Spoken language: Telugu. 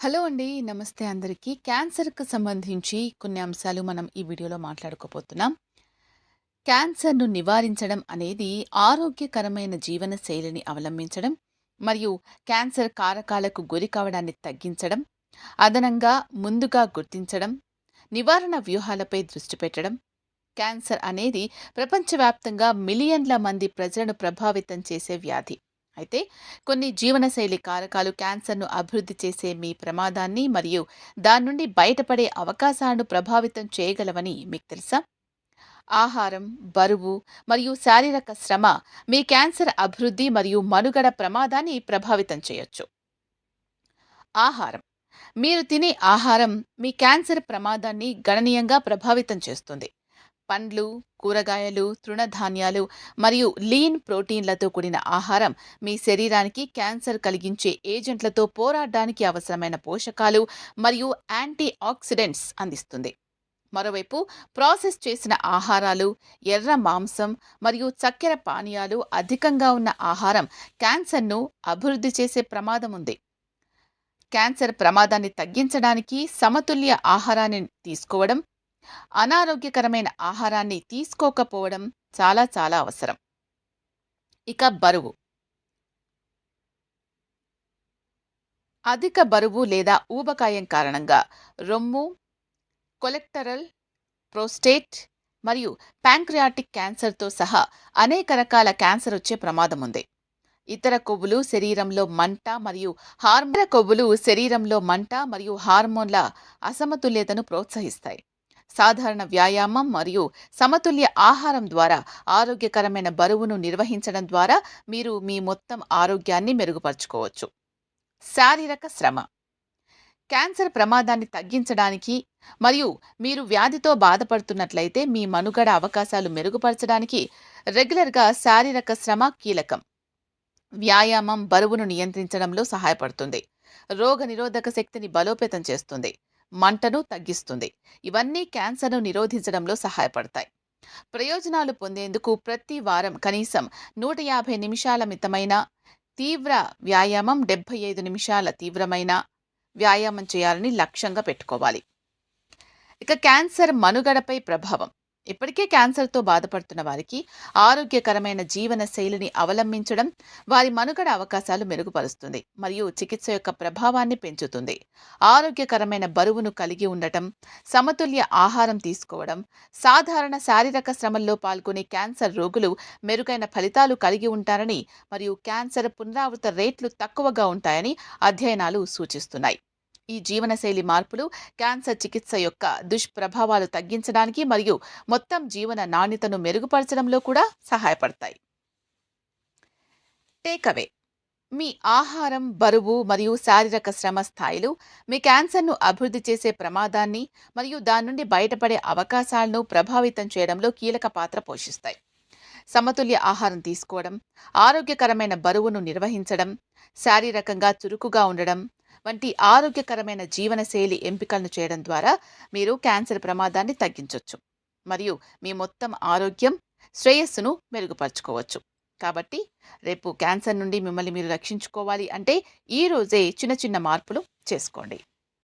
హలో అండి. నమస్తే అందరికీ. క్యాన్సర్‌కు సంబంధించి కొన్ని అంశాలు మనం ఈ వీడియోలో మాట్లాడుకోబోతున్నాం. క్యాన్సర్‌ను నివారించడం అనేది ఆరోగ్యకరమైన జీవన శైలిని అవలంబించడం మరియు క్యాన్సర్ కారకాలకు గురి కావడాన్ని తగ్గించడం, అదనంగా ముందుగా గుర్తించడం, నివారణ వ్యూహాలపై దృష్టి పెట్టడం. క్యాన్సర్ అనేది ప్రపంచవ్యాప్తంగా మిలియన్ల మంది ప్రజలను ప్రభావితం చేసే వ్యాధి. అయితే కొన్ని జీవనశైలి కారకాలు క్యాన్సర్‌ను అభివృద్ధి చేసే మీ ప్రమాదాన్ని మరియు దాని నుండి బయటపడే అవకాశాలను ప్రభావితం చేయగలవని మీకు తెలుసా? ఆహారం, బరువు మరియు శారీరక శ్రమ మీ క్యాన్సర్ అభివృద్ధి మరియు మనుగడ ప్రమాదాన్ని ప్రభావితం చేయొచ్చు. ఆహారం మీరు తినే ఆహారం మీ క్యాన్సర్ ప్రమాదాన్ని గణనీయంగా ప్రభావితం చేస్తుంది. పండ్లు, కూరగాయలు, తృణధాన్యాలు మరియు లీన్ ప్రోటీన్లతో కూడిన ఆహారం మీ శరీరానికి క్యాన్సర్ కలిగించే ఏజెంట్లతో పోరాడడానికి అవసరమైన పోషకాలు మరియు యాంటీ ఆక్సిడెంట్స్ అందిస్తుంది. మరోవైపు ప్రాసెస్ చేసిన ఆహారాలు, ఎర్ర మాంసం మరియు చక్కెర పానీయాలు అధికంగా ఉన్న ఆహారం క్యాన్సర్‌ను అభివృద్ధి చేసే ప్రమాదం ఉంది. క్యాన్సర్ ప్రమాదాన్ని తగ్గించడానికి సమతుల్య ఆహారాన్ని తీసుకోవడం, అనారోగ్యకరమైన ఆహారాన్ని తీసుకోకపోవడం చాలా చాలా అవసరం. ఇక బరువు. అధిక బరువు లేదా ఊబకాయం కారణంగా రొమ్ము, కొలెక్టరల్, ప్రోస్టేట్ మరియు ప్యాంక్రియాటిక్ క్యాన్సర్‌తో సహా అనేక రకాల క్యాన్సర్ వచ్చే ప్రమాదం ఉంది. ఇతర కొవ్వులు శరీరంలో మంట మరియు హార్మోన్ కొవ్వులు శరీరంలో మంట మరియు హార్మోన్ల అసమతుల్యతను ప్రోత్సహిస్తాయి. సాధారణ వ్యాయామం మరియు సమతుల్య ఆహారం ద్వారా ఆరోగ్యకరమైన బరువును నిర్వహించడం ద్వారా మీరు మీ మొత్తం ఆరోగ్యాన్ని మెరుగుపరుచుకోవచ్చు. శారీరక శ్రమ క్యాన్సర్ ప్రమాదాన్ని తగ్గించడానికి మరియు మీరు వ్యాధితో బాధపడుతున్నట్లయితే మీ మనుగడ అవకాశాలు మెరుగుపరచడానికి రెగ్యులర్‌గా శారీరక శ్రమ కీలకం. వ్యాయామం బరువును నియంత్రించడంలో సహాయపడుతుంది. రోగనిరోధక శక్తిని బలోపేతం చేస్తుంది. మంటను తగ్గిస్తుంది. ఇవన్నీ క్యాన్సర్‌ను నిరోధించడంలో సహాయపడతాయి. ప్రయోజనాలు పొందేందుకు ప్రతి వారం కనీసం 150 నిమిషాల మితమైన తీవ్ర వ్యాయామం, 75 నిమిషాల తీవ్రమైన వ్యాయామం చేయాలని లక్ష్యంగా పెట్టుకోవాలి. ఇక క్యాన్సర్ మనుగడపై ప్రభావం ఇప్పటికే క్యాన్సర్‌తో బాధపడుతున్న వారికి ఆరోగ్యకరమైన జీవన శైలిని అవలంబించడం వారి మనుగడ అవకాశాలు మెరుగుపరుస్తుంది మరియు చికిత్స యొక్క ప్రభావాన్ని పెంచుతుంది. ఆరోగ్యకరమైన బరువును కలిగి ఉండటం, సమతుల్య ఆహారం తీసుకోవడం, సాధారణ శారీరక శ్రమల్లో పాల్గొనే క్యాన్సర్ రోగులు మెరుగైన ఫలితాలు కలిగి ఉంటారని మరియు క్యాన్సర్ పునరావృత రేట్లు తక్కువగా ఉంటాయని అధ్యయనాలు సూచిస్తున్నాయి. ఈ జీవనశైలి మార్పులు క్యాన్సర్ చికిత్స యొక్క దుష్ప్రభావాలు తగ్గించడానికి మరియు మొత్తం జీవన నాణ్యతను మెరుగుపరచడంలో కూడా సహాయపడతాయి. టేకవే మీ ఆహారం, బరువు మరియు శారీరక శ్రమ స్థాయిలు మీ క్యాన్సర్‌ను అభివృద్ధి చేసే ప్రమాదాన్ని మరియు దాని నుండి బయటపడే అవకాశాలను ప్రభావితం చేయడంలో కీలక పాత్ర పోషిస్తాయి. సమతుల్య ఆహారం తీసుకోవడం, ఆరోగ్యకరమైన బరువును నిర్వహించడం, శారీరకంగా చురుకుగా ఉండడం వంటి ఆరోగ్యకరమైన జీవనశైలి ఎంపికలను చేయడం ద్వారా మీరు క్యాన్సర్ ప్రమాదాన్ని తగ్గించవచ్చు మరియు మీ మొత్తం ఆరోగ్యం, శ్రేయస్సును మెరుగుపరుచుకోవచ్చు. కాబట్టి రేపు క్యాన్సర్ నుండి మిమ్మల్ని మీరు రక్షించుకోవాలి అంటే ఈరోజే చిన్న చిన్న మార్పులు చేసుకోండి.